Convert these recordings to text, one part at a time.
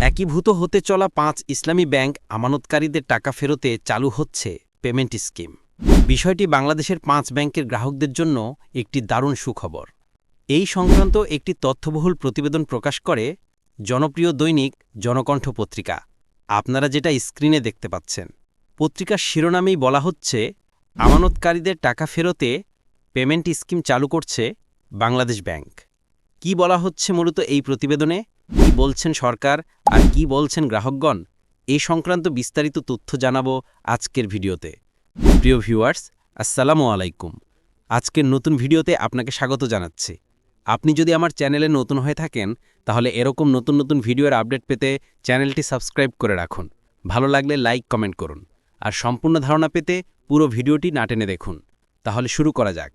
একীভূত হতে চলা পাঁচ ইসলামী ব্যাংক আমানতকারীদের টাকা ফেরতে চালু হচ্ছে পেমেন্ট স্কিম। বিষয়টি বাংলাদেশের পাঁচ ব্যাংকের গ্রাহকদের জন্য একটি দারুণ সুখবর। এই সংক্রান্ত একটি তথ্যবহুল প্রতিবেদন প্রকাশ করে জনপ্রিয় দৈনিক জনকণ্ঠ পত্রিকা। আপনারা যেটা স্ক্রিনে দেখতে পাচ্ছেন। পত্রিকার শিরোনামেই বলা হচ্ছে, আমানতকারীদের টাকা ফেরতে পেমেন্ট স্কিম চালু করছে বাংলাদেশ ব্যাংক। কি বলা হচ্ছে মূলত এই প্রতিবেদনে? কি বলছেন সরকার আর কি বলছেন গ্রাহকগণ? এ সংক্রান্ত বিস্তারিত তথ্য জানাব আজকের ভিডিওতে। প্রিয় ভিউয়ার্স, আসসালামু আলাইকুম। আজকের নতুন ভিডিওতে আপনাকে স্বাগত জানাচ্ছি। আপনি যদি আমার চ্যানেলে নতুন হয়ে থাকেন, তাহলে এরকম নতুন নতুন ভিডিওর আপডেট পেতে চ্যানেলটি সাবস্ক্রাইব করে রাখুন। ভালো লাগলে লাইক, কমেন্ট করুন। আর সম্পূর্ণ ধারণা পেতে পুরো ভিডিওটি না টেনে দেখুন। তাহলে শুরু করা যাক।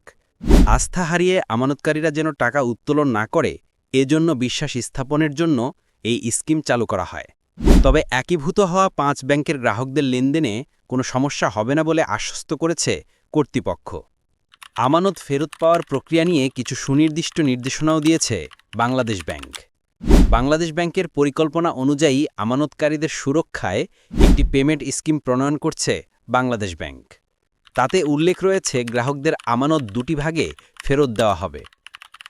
আস্থা হারিয়ে আমানতকারীরা যেন টাকা উত্তোলন না করে এজন্য বিশ্বাস স্থাপনের জন্য এই স্কিম চালু করা হয়। তবে একীভূত হওয়া পাঁচ ব্যাংকের গ্রাহকদের লেনদেনে কোনো সমস্যা হবে না বলে আশ্বস্ত করেছে কর্তৃপক্ষ। আমানত ফেরত পাওয়ার প্রক্রিয়া নিয়ে কিছু সুনির্দিষ্ট নির্দেশনাও দিয়েছে বাংলাদেশ ব্যাংক। বাংলাদেশ ব্যাংকের পরিকল্পনা অনুযায়ী আমানতকারীদের সুরক্ষায় একটি পেমেন্ট স্কিম প্রণয়ন করছে বাংলাদেশ ব্যাংক। তাতে উল্লেখ রয়েছে, গ্রাহকদের আমানত দুটি ভাগে ফেরত দেওয়া হবে।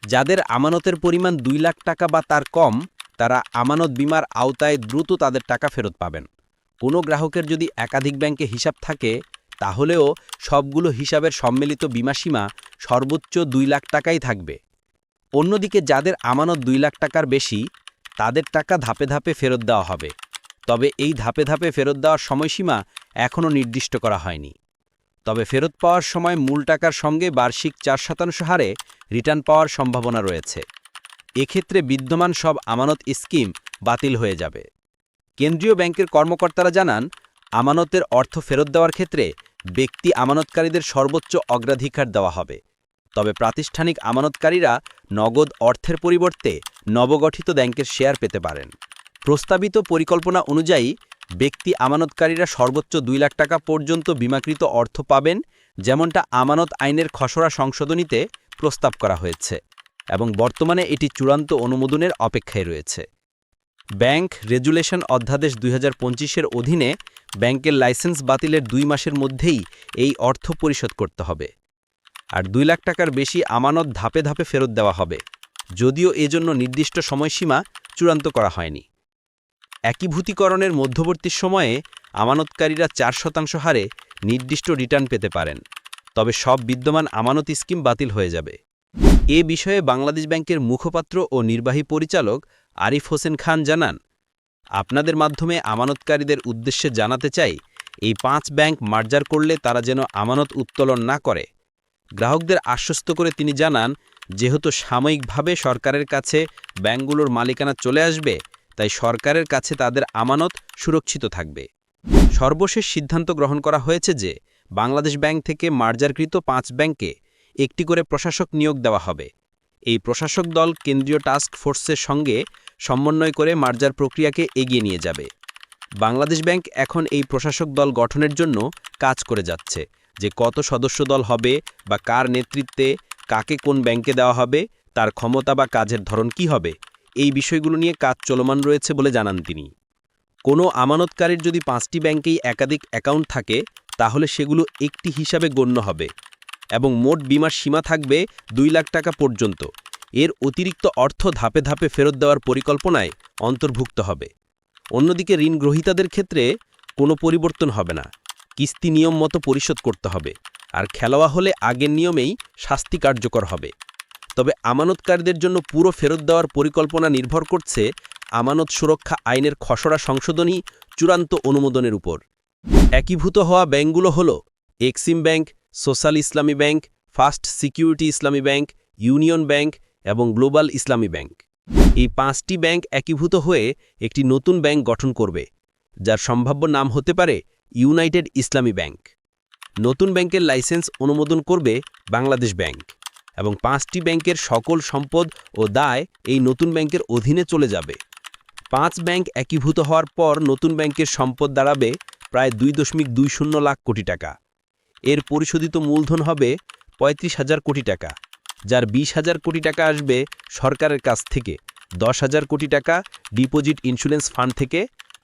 যাদের আমানতের পরিমাণ দুই লাখ টাকা বা তার কম, তারা আমানত বিমার আওতায় দ্রুত তাদের টাকা ফেরত পাবেন। কোনো গ্রাহকের যদি একাধিক ব্যাংকে হিসাব থাকে, তাহলেও সবগুলো হিসাবের সম্মিলিত বিমাসীমা সর্বোচ্চ দুই লাখ টাকাই থাকবে। অন্যদিকে যাদের আমানত দুই লাখ টাকার বেশি, তাদের টাকা ধাপে ধাপে ফেরত দেওয়া হবে। তবে এই ধাপে ধাপে ফেরত দেওয়ার সময়সীমা এখনও নির্দিষ্ট করা হয়নি। তবে ফেরত পাওয়ার সময় মূল টাকার সঙ্গে বার্ষিক চার শতাংশ হারে রিটার্ন পাওয়ার সম্ভাবনা রয়েছে। এক্ষেত্রে বিদ্যমান সব আমানত স্কিম বাতিল হয়ে যাবে। কেন্দ্রীয় ব্যাংকের কর্মকর্তারা জানান, আমানতের অর্থ ফেরত দেওয়ার ক্ষেত্রে ব্যক্তি আমানতকারীদের সর্বোচ্চ অগ্রাধিকার দেওয়া হবে। তবে প্রাতিষ্ঠানিক আমানতকারীরা নগদ অর্থের পরিবর্তে নবগঠিত ব্যাংকের শেয়ার পেতে পারেন। প্রস্তাবিত পরিকল্পনা অনুযায়ী ব্যক্তি আমানতকারীরা সর্বোচ্চ দুই লাখ টাকা পর্যন্ত বিমাকৃত অর্থ পাবেন, যেমনটা আমানত আইনের খসড়া সংশোধনীতে প্রস্তাব করা হয়েছে এবং বর্তমানে এটি চূড়ান্ত অনুমোদনের অপেক্ষায় রয়েছে। ব্যাংক রেজুলেশন অধ্যাদেশ দুই পঁচিশের অধীনে ব্যাংকের লাইসেন্স বাতিলের দুই মাসের মধ্যেই এই অর্থ পরিশোধ করতে হবে। আর দুই লাখ টাকার বেশি আমানত ধাপে ধাপে ফেরত দেওয়া হবে, যদিও এজন্য নির্দিষ্ট সময়সীমা চূড়ান্ত করা হয়নি। একীভূতিকরণের মধ্যবর্তী সময়ে আমানতকারীরা চার শতাংশ হারে নির্দিষ্ট রিটার্ন পেতে পারেন। তবে সব বিদ্যমান আমানত স্কিম বাতিল হয়ে যাবে। এ বিষয়ে বাংলাদেশ ব্যাংকের মুখপাত্র ও নির্বাহী পরিচালক আরিফ হোসেন খান জানান, আপনাদের মাধ্যমে আমানতকারীদের উদ্দেশ্যে জানাতে চাই, এই পাঁচ ব্যাংক মার্জার করলে তারা যেন আমানত উত্তোলন না করে। গ্রাহকদের আশ্বস্ত করে তিনি জানান, যেহেতু সাময়িকভাবে সরকারের কাছে ব্যাংকগুলোর মালিকানা চলে আসবে তাই সরকারের কাছে তাদের আমানত সুরক্ষিত থাকবে। সর্বশেষ সিদ্ধান্ত গ্রহণ করা হয়েছে যে, বাংলাদেশ ব্যাংক থেকে মার্জারকৃত পাঁচ ব্যাংকে একটি করে প্রশাসক নিয়োগ দেওয়া হবে। এই প্রশাসক দল কেন্দ্রীয় টাস্ক ফোর্সের সঙ্গে সমন্বয় করে মার্জার প্রক্রিয়াকে এগিয়ে নিয়ে যাবে। বাংলাদেশ ব্যাংক এখন এই প্রশাসক দল গঠনের জন্য কাজ করে যাচ্ছে, যে কত সদস্য দল হবে বা কার নেতৃত্বে কাকে কোন ব্যাংকে দেওয়া হবে, তার ক্ষমতা বা কাজের ধরন কি হবে এই বিষয়গুলো নিয়ে কাজ চলমান রয়েছে বলে জানান তিনি। কোনো আমানতকারীর যদি পাঁচটি ব্যাংকেই একাধিক অ্যাকাউন্ট থাকে, তাহলে সেগুলো একটি হিসাবে গণ্য হবে এবং মোট বিমার সীমা থাকবে দুই লাখ টাকা পর্যন্ত। এর অতিরিক্ত অর্থ ধাপে ধাপে ফেরত দেওয়ার পরিকল্পনায় অন্তর্ভুক্ত হবে। অন্যদিকে ঋণ গ্রহীতাদের ক্ষেত্রে কোনো পরিবর্তন হবে না। কিস্তি নিয়ম মতো পরিশোধ করতে হবে। আর খেলোয়া হলে আগের নিয়মেই শাস্তি কার্যকর হবে। তবে আমানতকারীদের জন্য পুরো ফেরত দেওয়ার পরিকল্পনা নির্ভর করছে আমানত সুরক্ষা আইনের খসড়া সংশোধনী চূড়ান্ত অনুমোদনের উপর। একীভূত হওয়া ব্যাংকগুলো হল Exim bank, social Islami bank, first security Islami bank, union bank এবং গ্লোবাল ইসলামী ব্যাংক। এই পাঁচটি ব্যাংক একীভূত হয়ে একটি নতুন ব্যাংক গঠন করবে, যার সম্ভাব্য নাম হতে পারে ইউনাইটেড ইসলামী ব্যাংক। নতুন ব্যাংকের লাইসেন্স অনুমোদন করবে বাংলাদেশ ব্যাংক। এবং পাঁচটি ব্যাংকের সকল সম্পদ ও দায় এই নতুন ব্যাংকের অধীনে চলে যাবে। পাঁচ ব্যাংক একীভূত হওয়ার পর নতুন ব্যাংকের সম্পদ দাঁড়াবে প্রায় দুই দশমিক দুই শূন্য লাখ কোটি টাকা। এর পরিশোধিত মূলধন হবে পঁয়ত্রিশ হাজার কোটি টাকা, যার বিশ হাজার কোটি টাকা আসবে সরকারের কাছ থেকে, দশ হাজার কোটি টাকা ডিপোজিট ইন্স্যুরেন্স ফান্ড থেকে,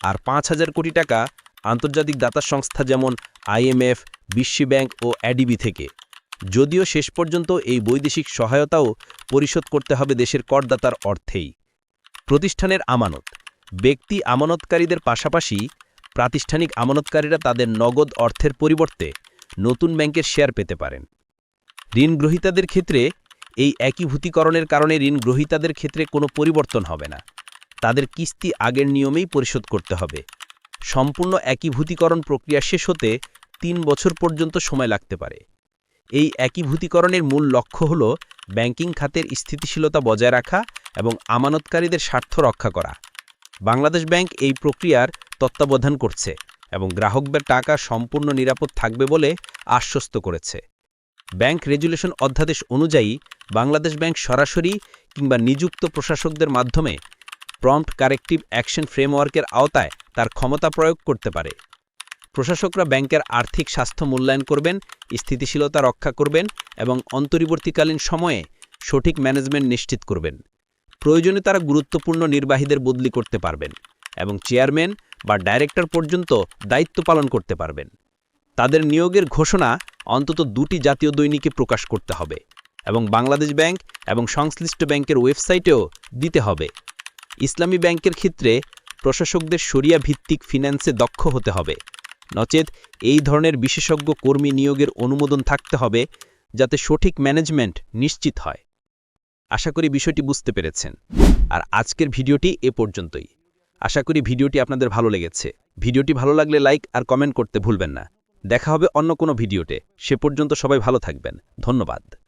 আর পাঁচ হাজার কোটি টাকা আন্তর্জাতিক দাতা সংস্থা যেমন আইএমএফ বিশ্ব ব্যাংক ও অ্যাডিবি থেকে। যদিও শেষ পর্যন্ত এই বৈদেশিক সহায়তাও পরিশোধ করতে হবে দেশের করদাতার অর্থেই। প্রতিষ্ঠানের আমানত। ব্যক্তি আমানতকারীদের পাশাপাশি প্রাতিষ্ঠানিক আমানতকারীরা তাদের নগদ অর্থের পরিবর্তে নতুন ব্যাংকের শেয়ার পেতে পারেন। ঋণ গ্রহীতাদের ক্ষেত্রে এই একীভূতিকরণের কারণে ঋণ গ্রহীতাদের ক্ষেত্রে কোনো পরিবর্তন হবে না। তাদের কিস্তি আগের নিয়মেই পরিশোধ করতে হবে। সম্পূর্ণ একীভূতিকরণ প্রক্রিয়া শেষ হতে তিন বছর পর্যন্ত সময় লাগতে পারে। এই একীভূতিকরণের মূল লক্ষ্য হল ব্যাংকিং খাতের স্থিতিশীলতা বজায় রাখা এবং আমানতকারীদের স্বার্থ রক্ষা করা। বাংলাদেশ ব্যাংক এই প্রক্রিয়ার তত্ত্বাবধান করছে এবং গ্রাহকদের টাকা সম্পূর্ণ নিরাপদ থাকবে বলে আশ্বস্ত করেছে। ব্যাংক রেজুলেশন অধ্যাদেশ অনুযায়ী বাংলাদেশ ব্যাংক সরাসরি কিংবা নিযুক্ত প্রশাসকদের মাধ্যমে প্রম্পট কারেক্টিভ অ্যাকশন ফ্রেমওয়ার্কের আওতায় তার ক্ষমতা প্রয়োগ করতে পারে। প্রশাসকরা ব্যাংকের আর্থিক স্বাস্থ্য মূল্যায়ন করবেন, স্থিতিশীলতা রক্ষা করবেন এবং অন্তর্বর্তীকালীন সময়ে সঠিক ম্যানেজমেন্ট নিশ্চিত করবেন। প্রয়োজনে তারা গুরুত্বপূর্ণ নির্বাহীদের বদলি করতে পারবেন এবং চেয়ারম্যান বা ডাইরেক্টর পর্যন্ত দায়িত্ব পালন করতে পারবেন। তাদের নিয়োগের ঘোষণা অন্তত দুটি জাতীয় দৈনিকে প্রকাশ করতে হবে এবং বাংলাদেশ ব্যাংক এবং সংশ্লিষ্ট ব্যাংকের ওয়েবসাইটেও দিতে হবে। ইসলামী ব্যাংকের ক্ষেত্রে প্রশাসকদের সরিয়া ভিত্তিক ফিন্যান্সে দক্ষ হতে হবে। নচেত এই ধরনের বিশেষজ্ঞ কর্মী নিয়োগের অনুমোদন থাকতে হবে যাতে সঠিক ম্যানেজমেন্ট নিশ্চিত হয়। আশা করি বিষয়টি বুঝতে পেরেছেন। আর আজকের ভিডিওটি এ পর্যন্তই। আশা করি ভিডিওটি আপনাদের ভালো লেগেছে। ভিডিওটি ভালো লাগলে লাইক আর কমেন্ট করতে ভুলবেন না। দেখা হবে অন্য কোনো ভিডিওতে। সে পর্যন্ত সবাই ভালো থাকবেন। ধন্যবাদ।